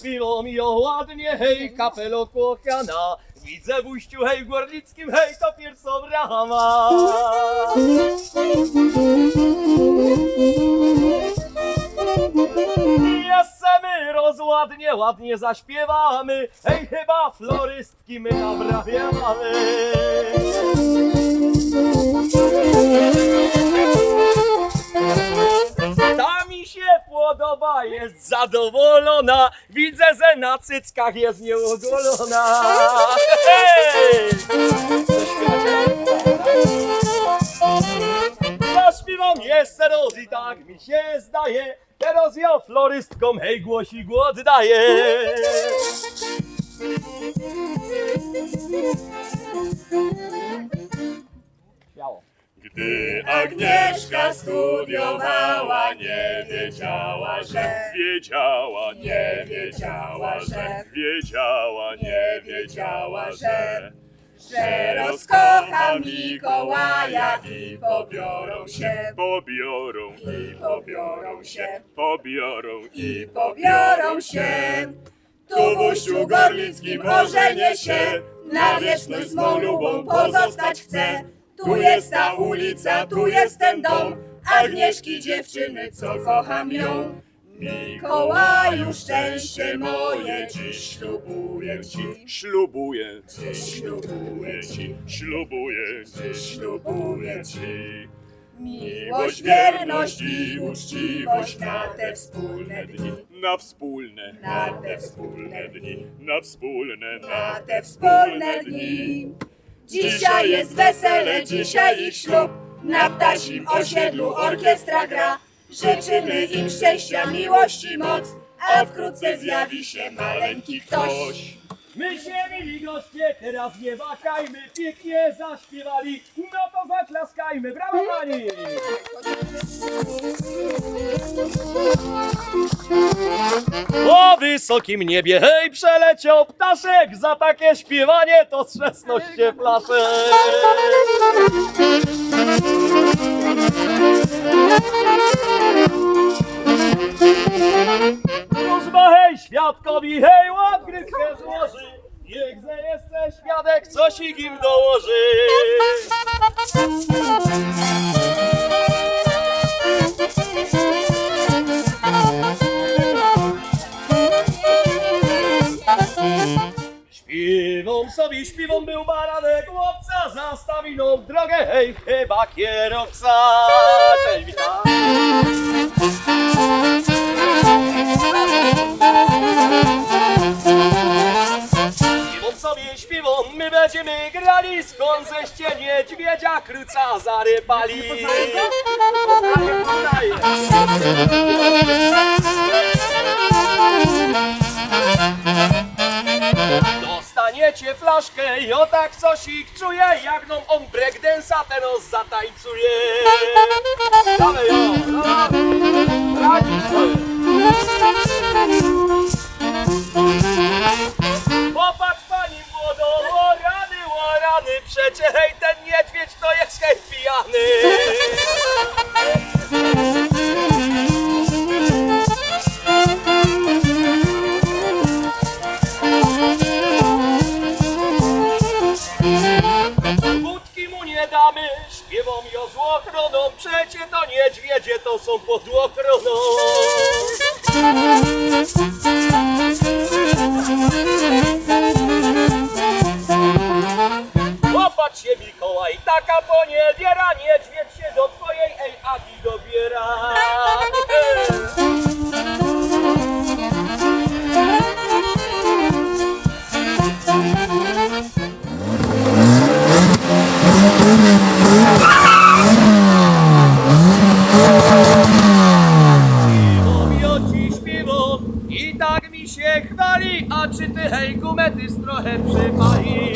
Zaśpiewam ją ładnie, hej, kapelo kochana. Widzę w ujściu, hej, w Gorlickim, hej, to pierwsza brama. Jeszcze my rozładnie, ładnie zaśpiewamy, hej, chyba florystki my nabrabiamy. Ta podoba, jest zadowolona. Widzę, że na cyckach jest nieogolona. Hej! Zaśpiewam jeszcze raz i tak mi się zdaje. Teraz ja florystkom hej głosi głos Gdy Agnieszka studiowała, nie wiedziała, że wiedziała, nie wiedziała, że wiedziała, nie wiedziała, że że rozkocha Mikołaja i pobiorą się, pobiorą i pobiorą się, pobiorą i pobiorą się. Tu w uściu gorlickim się, na wieczność z mą lubą pozostać chcę. Tu jest ta ulica, tu jest ten dom, Agnieszki dziewczyny, co kocham ją. Mikołaju, szczęście moje, dziś ślubuję ci, ślubuję, dziś ślubuję ci, ślubuję, dziś ślubuję ci. Miłość, wierność i uczciwość na te wspólne dni, na wspólne, na te wspólne dni, na wspólne, na te wspólne dni. Dzisiaj jest wesele, dzisiaj ich ślub, na ptasim osiedlu orkiestra gra. Życzymy im szczęścia, miłości, moc, a wkrótce zjawi się maleńki ktoś. My się mili goście, teraz nie wakajmy, pięknie zaśpiewali, no to zaklaskajmy, brawo pani! Po wysokim niebie, hej, przeleciał ptaszek, za takie śpiewanie to trzesnąć się flaszek. Służba, świadkowi, hej, jesteś świadek, coś ich im dołoży. Śpiewą sobie, śpiewą był baranek, łowca zastawiną drogę, hej, chyba kierowca. Cześć, witam. Sobie, śpiewą, my będziemy grali, skąd zeście niedźwiedzia kryca zarypali. Dostaniecie flaszkę i o tak coś ich czuje, jak nam on breakdance'a teraz zatańcuje. Dawaj, jo, no. Sobie. Damy, śpiewom ją złochroną, przecie to niedźwiedzie to są pod ochroną. Się chwali, a czy ty hej gumetys trochę przypali?